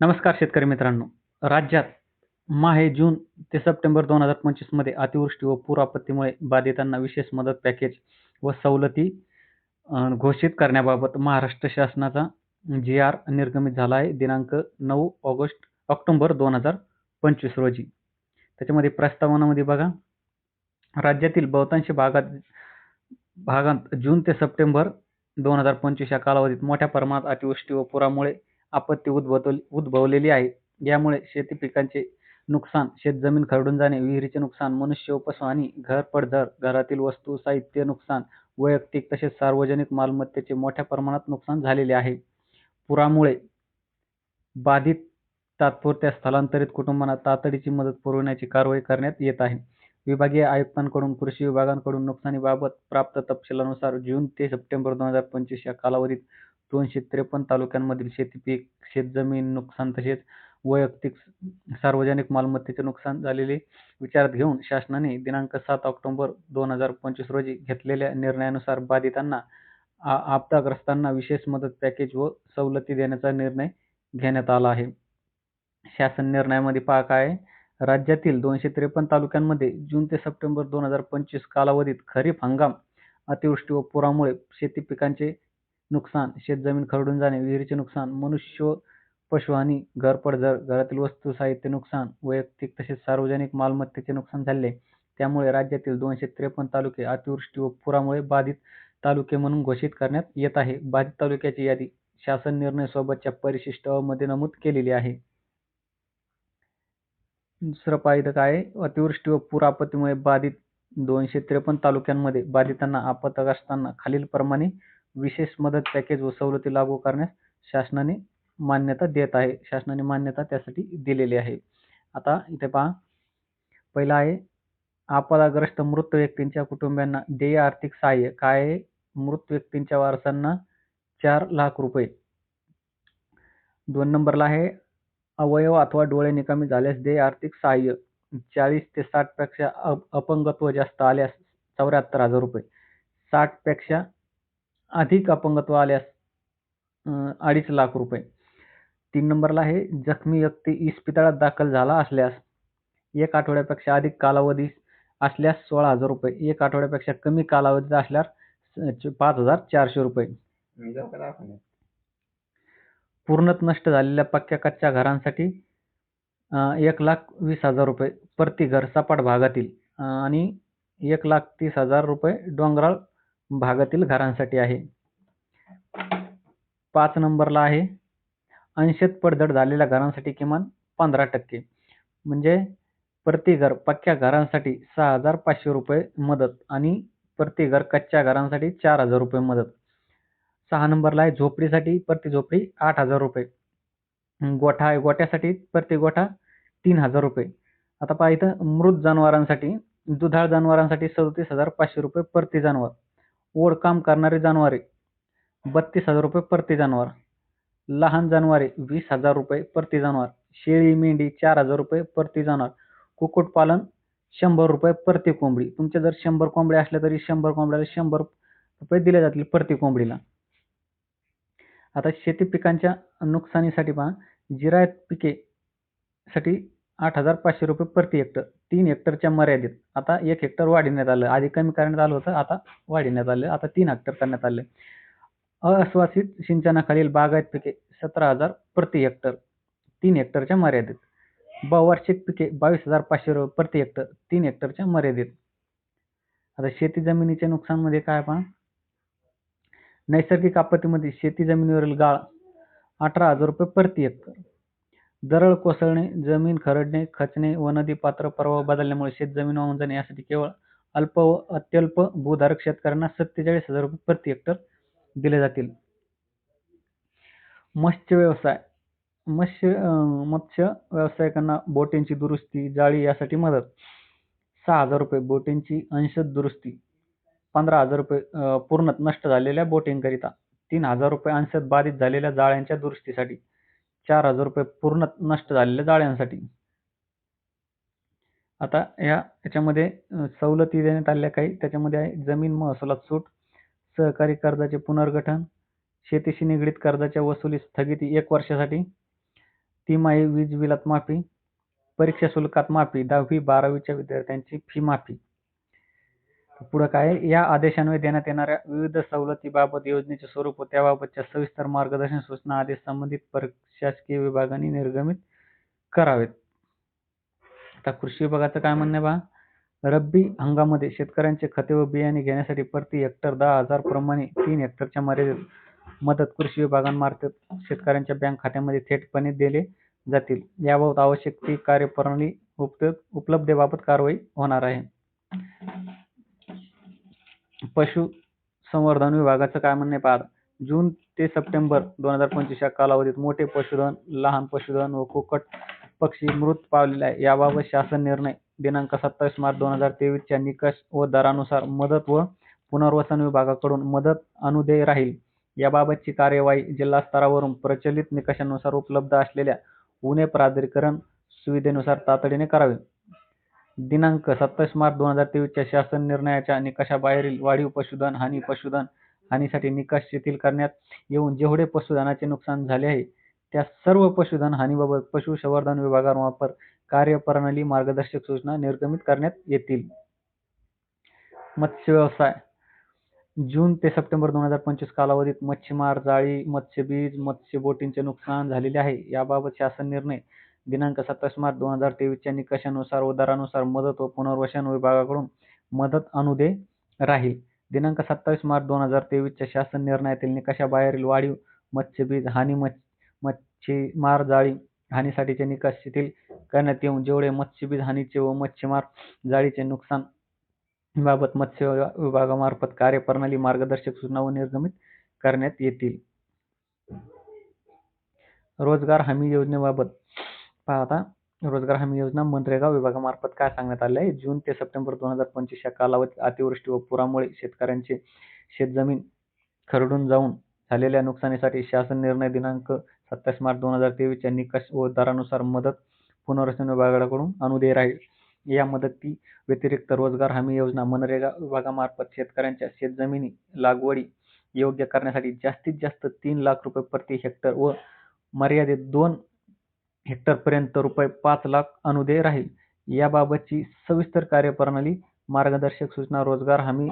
नमस्कार शेतकरी मित्रांनो. राज्यात माहे जून ते सप्टेंबर दोन हजार पंचवीसमध्ये अतिवृष्टी व पूर आपत्तीमुळे बाधितांना विशेष मदत पॅकेज व सवलती घोषित करण्याबाबत महाराष्ट्र शासनाचा जी आर निर्गमित झाला आहे. दिनांक नऊ ऑगस्ट ऑक्टोंबर दोन हजार पंचवीस रोजी. त्याच्यामध्ये प्रस्तावनामध्ये बघा राज्यातील बहुतांश भागात भागात जून ते सप्टेंबर दोन हजार पंचवीस या कालावधीत मोठ्या प्रमाणात अतिवृष्टी व पुरामुळे आपत्ती उद्भवलेली आहे. यामुळे शेती पिकांचे नुकसान शेतजमीन खरडून जाणे विहिरीचे नुकसान मनुष्य व घर पडझड घरातील वस्तू साहित्य नुकसान वैयक्तिक तसेच सार्वजनिक मालमत्तेचे मोठ्या प्रमाणात नुकसान झालेले आहे. पुरामुळे बाधित तात्पुरत्या स्थलांतरित कुटुंबांना तातडीची मदत पुरवण्याची कारवाई करण्यात येत आहे. विभागीय आयुक्तांकडून कृषी विभागांकडून नुकसानीबाबत प्राप्त तपशिलानुसार जून ते सप्टेंबर दोन हजार पंचवीस या कालावधीत दोनशे त्रेपन्न तालुक्यांमधील शेतीपीक शेतजमीन नुकसान तसेच वैयक्तिक सार्वजनिक मालमत्तेचे नुकसान झालेले विचारात घेऊन शासनाने दिनांक सात ऑक्टोबर दोन हजार पंचवीस रोजी घेतलेल्या निर्णयानुसार बाधितांना आपदाग्रस्तांना विशेष मदत पॅकेज व सवलती देण्याचा निर्णय घेण्यात आला आहे. शासन निर्णयामध्ये पहा काय राज्यातील दोनशे त्रेपन्न तालुक्यांमध्ये जून ते सप्टेंबर दोन हजार पंचवीस कालावधीत खरीप हंगाम अतिवृष्टी व पुरामुळे शेती पिकांचे नुकसान शेतजमीन खरडून जाणे विहिरीचे नुकसान मनुष्य पशुहानी घर पडझड घरातील वस्तू साहित्य नुकसान वैयक्तिक तसेच सार्वजनिक मालमत्तेचे नुकसान झाले. त्यामुळे राज्यातील दोनशे त्रेपन्न तालुके अतिवृष्टी व पुरामुळे बाधित तालुके म्हणून घोषित करण्यात येत आहे. बाधित तालुक्याची यादी शासन निर्णय सोबतच्या परिशिष्टमध्ये नमूद केलेली आहे. दुसरं पाहिजे काय अतिवृष्टी व पूर आपत्तीमुळे बाधित दोनशे त्रेपन्न तालुक्यांमध्ये बाधितांना आपत्तग्रस्तांना खालीलप्रमाणे विशेष मदत पॅकेज व सवलती लागू करण्यास शासनाने मान्यता देत आहे. शासनाने मान्यता त्यासाठी दिलेली आहे. आता इथे पहा. पहिला आहे आपदाग्रस्त मृत व्यक्तींच्या कुटुंबियांना देय आर्थिक सहाय्य. काय मृत व्यक्तींच्या वारसांना चार लाख रुपये. दोन नंबरला आहे अवयव अथवा डोळे निकामी झाल्यास देय आर्थिक सहाय्य. चाळीस ते साठपेक्षा अपंगत्व जास्त आल्यास चौऱ्याहत्तर हजार रुपये. साठपेक्षा अधिक अपंगत्व आल्यास अडीच लाख रुपये. तीन नंबरला आहे जखमी व्यक्ती इस्पितळात दाखल झाला असल्यास एक आठवड्यापेक्षा अधिक कालावधी असल्यास सोळा हजार रुपये. एक आठवड्यापेक्षा कमी कालावधी असल्यास पाच हजार चारशे रुपये. पूर्णत नष्ट झालेल्या पक्क्या कच्च्या घरांसाठी एक लाख वीस हजार रुपये. प्रति घर सपाट भागातील आणि एक लाख तीस हजार रुपये डोंगराळ भागातील घरांसाठी आहे. पाच नंबरला आहे. अंशत पडझड झालेल्या घरांसाठी किमान पंधरा टक्के. म्हणजे प्रति घर पक्क्या घरांसाठी सहा हजार पाचशे रुपये मदत आणि प्रति घर कच्च्या घरांसाठी चार हजार रुपये मदत. सहा नंबरला आहे झोपडीसाठी प्रति झोपडी आठ हजार रुपये. गोठा आहे गोठ्यासाठी प्रति गोठा तीन हजार रुपये. आता पहा इथं मृत जनावरांसाठी दुधाळ जनावरांसाठी सदतीस हजार पाचशे रुपये प्रति जनावर. ओढ काम करणारी जनावरे. बत्तीस हजार रुपये प्रति जनावर. लहान जनावरे वीस हजार रुपये प्रति जनावर. शेळी मेंढी चार हजार रुपये प्रति जनावर. कुक्कुटपालन शंभर रुपये प्रति कोंबडी. तुमच्या जर शंभर कोंबड्या असल्या तरी शंभर कोंबड्याला शंभर रुपये दिले जातील प्रति कोंबडीला. आता शेती पिकांच्या नुकसानीसाठी पहा. जिरायत पिके साठी आठ हजार पाचशे रुपये प्रति हेक्टर. तीन हेक्टरच्या मर्यादित. आता एक हेक्टर वाढविण्यात आलं. आधी कमी करण्यात आलं होतं आता वाढविण्यात आलं. आता तीन हेक्टर करण्यात आले. अश्वासित सिंचनाखालील बागायत पिके सतरा हजार प्रति हेक्टर तीन हेक्टरच्या मर्यादेत. बहुवार्षिक पिके बावीस हजार पाचशे रुपये प्रति हेक्टर तीन हेक्टरच्या मर्यादित. आता शेती जमिनीच्या नुकसानमध्ये काय पहा? नैसर्गिक आपत्तीमध्ये शेती जमिनीवरील गाळ अठरा हजार रुपये प्रति हेक्टर दरड कोसळणे जमीन खरडणे खचणे व नदी पात्र प्रवाह बदलल्यामुळे शेत जमीन वाहून जाणे यासाठी केवळ अल्प व अत्यल्प भूधारक शेतकऱ्यांना सत्तेचाळीस हजार रुपये प्रति हेक्टर दिले जातील. मत्स्य व्यवसाय. मत्स्य मत्स्य व्यावसायिकांना बोटींची दुरुस्ती जाळी यासाठी मदत. सहा हजार रुपये बोटींची अंशत दुरुस्ती. पंधरा हजार रुपये पूर्ण नष्ट झालेल्या बोटींकरिता. तीन हजार रुपये अंशत बाधित झालेल्या जाळ्यांच्या दुरुस्तीसाठी. चार हजार रुपये पूर्ण नष्ट झालेल्या जाळ्यांसाठी. आता या याच्यामध्ये सवलती देण्यात आलेल्या काही त्याच्यामध्ये आहे जमीन महसुलात सूट सहकारी कर्जाचे पुनर्गठन शेतीशी निगडीत कर्जाच्या वसुली स्थगिती एक वर्षासाठी तिमाही वीज बिलात माफी परीक्षा शुल्कात माफी दहावी बारावीच्या विद्यार्थ्यांची फी माफी. पुढं काय या आदेशान्वये देण्यात येणाऱ्या विविध सवलतीबाबत योजनेचे स्वरूप व त्याबाबतच्या सविस्तर मार्गदर्शन सूचना आदेश संबंधित प्रशासकीय विभागाने निर्गमित करावेत. आता कृषी विभागाचं काय म्हणणं बा? रब्बी हंगामध्ये शेतकऱ्यांचे खते व बियाणे घेण्यासाठी प्रति हेक्टर दहा हजार प्रमाणे तीन हेक्टरच्या मर्यादेत मदत कृषी विभागांमार्फत शेतकऱ्यांच्या बँक खात्यामध्ये थेटपणे दिले जातील. याबाबत आवश्यक ती कार्यप्रणाली उपलब्धेबाबत कारवाई होणार आहे. पशुसंवर्धन विभागाचं काय म्हणणे पहा जून ते सप्टेंबर दोन हजार पंचवीस या कालावधीत मोठे पशुधन लहान पशुधन व कुक्कुट पक्षी मृत पावलेले आहे. याबाबत शासन निर्णय दिनांक सत्तावीस मार्च दोन हजार तेवीसच्या निकष व दरानुसार मदत व पुनर्वसन विभागाकडून मदत अनुदेय राहील. याबाबतची कार्यवाही जिल्हा स्तरावरून प्रचलित निकषानुसार उपलब्ध असलेल्या उणे प्राधिकरण सुविधेनुसार तातडीने करावे. दिनांक सत्तावीस मार्च दोन हजार तेवीसच्या शासन निर्णयाच्या निकषाबाहेरील वाढीव पशुधन हानी पशुधन हानीसाठी निकष शिथिल करण्यात येऊन जेवढे पशुधनाचे नुकसान झाले आहे त्या सर्व पशुधन हानीबाबत पशुसंवर्धन विभागामार्फत कार्यप्रणाली मार्गदर्शक सूचना निर्गमित करण्यात येतील. मत्स्य व्यवसाय. जून ते सप्टेंबर दोन हजार पंचवीस कालावधीत मच्छीमार जाळी मत्स्यबीज मत्स्य बोटींचे नुकसान झालेले आहे. याबाबत शासन निर्णय दिनांक सत्तावीस मार्च दोन हजार तेवीसच्या निकषानुसार व दरानुसार मदत व पुनर्वसन विभागाकडून मदत अनुदे राहील. दिनांक सत्तावीस मार्च दोन हजार तेवीसच्या शासन निर्णयातील निकषाबाहेरील वाढीव मत्स्यबीज हानी मच्छीमार जाळी हानीसाठीचे निकष शिथिल करण्यात येऊन जेवढे मत्स्यबीज हानीचे व मच्छीमार जाळीचे नुकसान बाबत मत्स्य विभागामार्फत कार्यप्रणाली मार्गदर्शक सूचना व निर्गमित करण्यात येतील. रोजगार हमी योजनेबाबत पाहता. रोजगार हमी योजना मनरेगा विभागामार्फत काय सांगण्यात आले आहे जून ते सप्टेंबर दोन हजार पंचवीस या कालावधीत अतिवृष्टी व पुरामुळे शेतकऱ्यांचे शेतजमीन खरडून जाऊन झालेल्या नुकसानीसाठी शासन निर्णय दिनांक सत्तावीस मार्च दोन हजार तेवीसच्या निकष व दरानुसार मदत पुनर्वसन विभागाकडून अनुदेय राहील. या मदती व्यतिरिक्त रोजगार हमी योजना मनरेगा विभागामार्फत शेतकऱ्यांच्या शेतजमिनी लागवडी योग्य करण्यासाठी जास्तीत जास्त तीन लाख रुपये प्रति हेक्टर व मर्यादित दोन हेक्टरपर्यंत रुपये पाच लाख अनुदेय राहील. याबाबतची सविस्तर कार्यप्रणाली मार्गदर्शक सूचना रोजगार हमी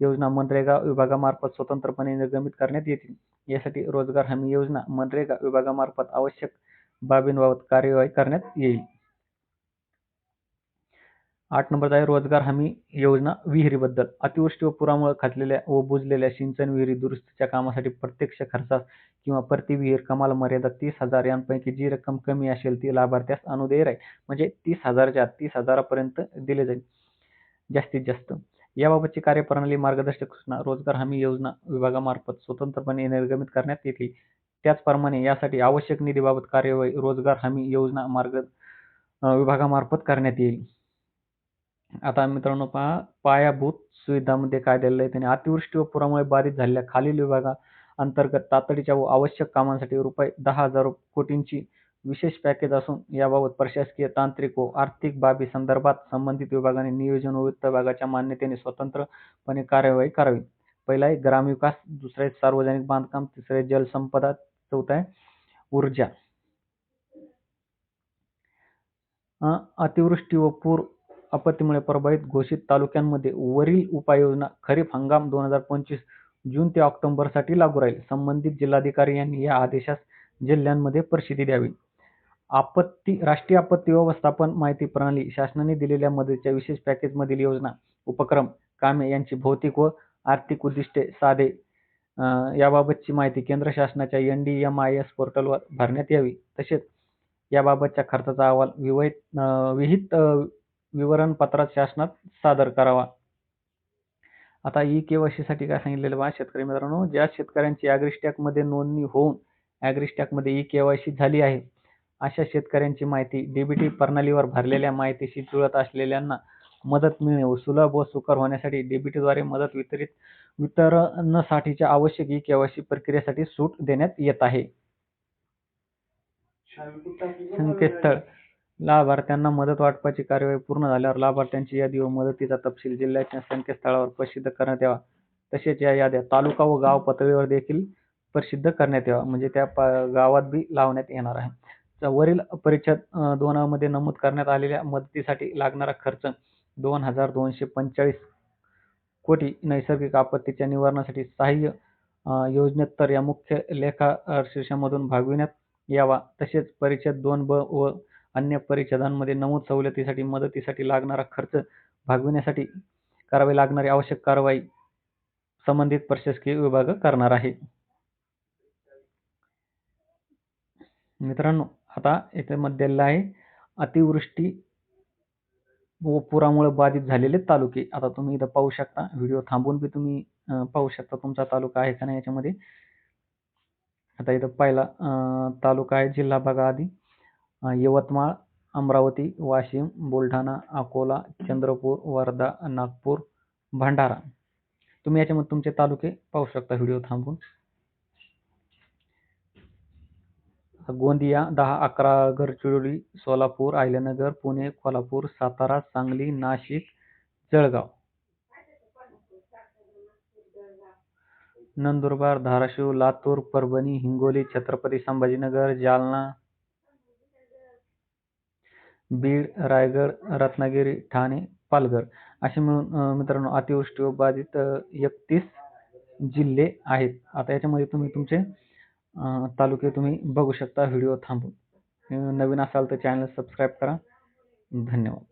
योजना मनरेगा विभागामार्फत स्वतंत्रपणे निर्गमित करण्यात येतील. यासाठी रोजगार हमी योजना मनरेगा विभागामार्फत आवश्यक बाबींबाबत कार्यवाही करण्यात येईल. आठ नंबरचा आहे रोजगार हमी योजना विहिरीबद्दल. अतिवृष्टी व पुरामुळे खाजलेल्या व बुजलेल्या सिंचन विहिरी दुरुस्तीच्या कामासाठी प्रत्यक्ष खर्चास किंवा प्रति विहीर कमाल मर्यादा तीस हजार यांपैकी जी रक्कम कमी असेल ती लाभार्थ्यास अनुदेय राहील. म्हणजे तीस हजारच्या तीस हजारापर्यंत दिले जाईल. जास्तीत जास्त. याबाबतची कार्यप्रणाली मार्गदर्शक सूचना रोजगार हमी योजना विभागामार्फत स्वतंत्रपणे निर्गमित करण्यात येतील. त्याचप्रमाणे यासाठी आवश्यक निधीबाबत कार्यवाही रोजगार हमी योजना मार्ग विभागामार्फत करण्यात येईल. आता मित्रांनो पहा पायाभूत सुविधामध्ये काय दिलेलं आहे त्याने? अतिवृष्टी व पुरामुळे बाधित झालेल्या खालील विभागा अंतर्गत तातडीच्या व आवश्यक कामांसाठी रुपये दहा हजार कोटींची विशेष पॅकेज असून याबाबत प्रशासकीय तांत्रिक व आर्थिक बाबी संदर्भात संबंधित विभागाने नियोजन व वित्त विभागाच्या मान्यतेने स्वतंत्रपणे कार्यवाही करावी. पहिला आहे ग्रामविकास दुसरा आहे सार्वजनिक बांधकाम तिसरे आहे जलसंपदा चौथा आहे ऊर्जा. अतिवृष्टी व पूर आपत्तीमुळे प्रभावित घोषित तालुक्यांमध्ये वरील उपाययोजना खरीप हंगाम दोन हजार पंचवीस जून ते ऑक्टोबरसाठी लागू राहील. संबंधित जिल्हाधिकारी यांनी या आदेशास जिल्ह्यांमध्ये प्रसिद्धी द्यावी. आपत्ती राष्ट्रीय आपत्ती व्यवस्थापन माहिती प्रणाली शासनाने दिलेल्या मदतीच्या विशेष पॅकेजमधील योजना उपक्रम कामे यांची भौतिक व आर्थिक उद्दिष्टे साधे याबाबतची माहिती केंद्र शासनाच्या N D M I S पोर्टलवर भरण्यात यावी. तसेच याबाबतच्या खर्चाचा अहवाल विवाहित विहित विवरणपत्रात शासनात सादर करावा. आता ई केवायसीसाठी काय सांगितलेलं बा शेतकरी मित्रांनो ज्या शेतकऱ्यांची ॲग्रिस्टॅकमध्ये नोंदणी होऊन ॲग्रिस्टॅकमध्ये ई केवायसी झाली आहे अशा शेतकऱ्यांची माहिती डीबीटी प्रणालीवर भरलेल्या माहितीशी जुळत असलेल्यांना मदत मिळणे व सुलभ व सुकर होण्यासाठी डीबीटीद्वारे मदत वितरित वितरणासाठीच्या आवश्यक ई केवायसी प्रक्रियेसाठी सूट देण्यात येत आहे. संकेतस्थळ. लाभार्थ्यांना मदत वाटपाची कार्यवाही पूर्ण झाल्यावर लाभार्थ्यांची यादी व मदतीचा तपशील जिल्ह्याच्या संकेतस्थळावर प्रसिद्ध करण्यात यावा. तसेच या याद्या तालुका व गाव पातळीवर देखील प्रसिद्ध करण्यात यावा. म्हणजे त्या गावात बी लावण्यात येणार आहे. वरील परिच्छेद दोनामध्ये नमूद करण्यात आलेल्या मदतीसाठी लागणारा खर्च दोन हजार दोनशे पंचेचाळीस कोटी नैसर्गिक आपत्तीच्या निवारणासाठी सहाय्य अ, या मुख्य लेखा शीर्षामधून भागविण्यात यावा. तसेच परिच्छेद दोन ब व अन्य परिच्छेदांमध्ये नमूद सवलतीसाठी मदतीसाठी लागणारा खर्च भागविण्यासाठी करावी लागणारी आवश्यक कारवाई संबंधित प्रशासकीय विभाग करणार आहे. मित्रांनो आता इथे मध्ये आहे. अतिवृष्टी व पुरामुळे बाधित झालेले तालुके. आता तुम्ही इथं पाहू शकता. व्हिडिओ थांबून बी तुम्ही पाहू शकता तुमचा तालुका आहे का नाही याच्यामध्ये. आता इथं पहिला तालुका आहे जिल्हा बघा आधी यवतमाळ अमरावती वाशिम बुलढाणा अकोला चंद्रपूर वर्धा नागपूर भंडारा. तुम्ही याच्यामध्ये तुमचे तालुके पाहू शकता व्हिडिओ थांबून. गोंदिया दहा अकरा गडचिरोली सोलापूर अहिल्यानगर पुणे कोल्हापूर सातारा सांगली नाशिक जळगाव. नंदुरबार धाराशिव लातूर परभणी हिंगोली छत्रपती संभाजीनगर जालना बीड रायगड रत्नागिरी ठाणे पालघर असे मिळून मित्रांनो अतिवृष्टी व बाधित एकतीस जिल्हे आहेत. आता याच्यामध्ये तुम्ही तुमचे तालुके तुम्ही बघू शकता. व्हिडिओ थांबून. नवीन असाल तर चॅनल सबस्क्राईब करा. धन्यवाद.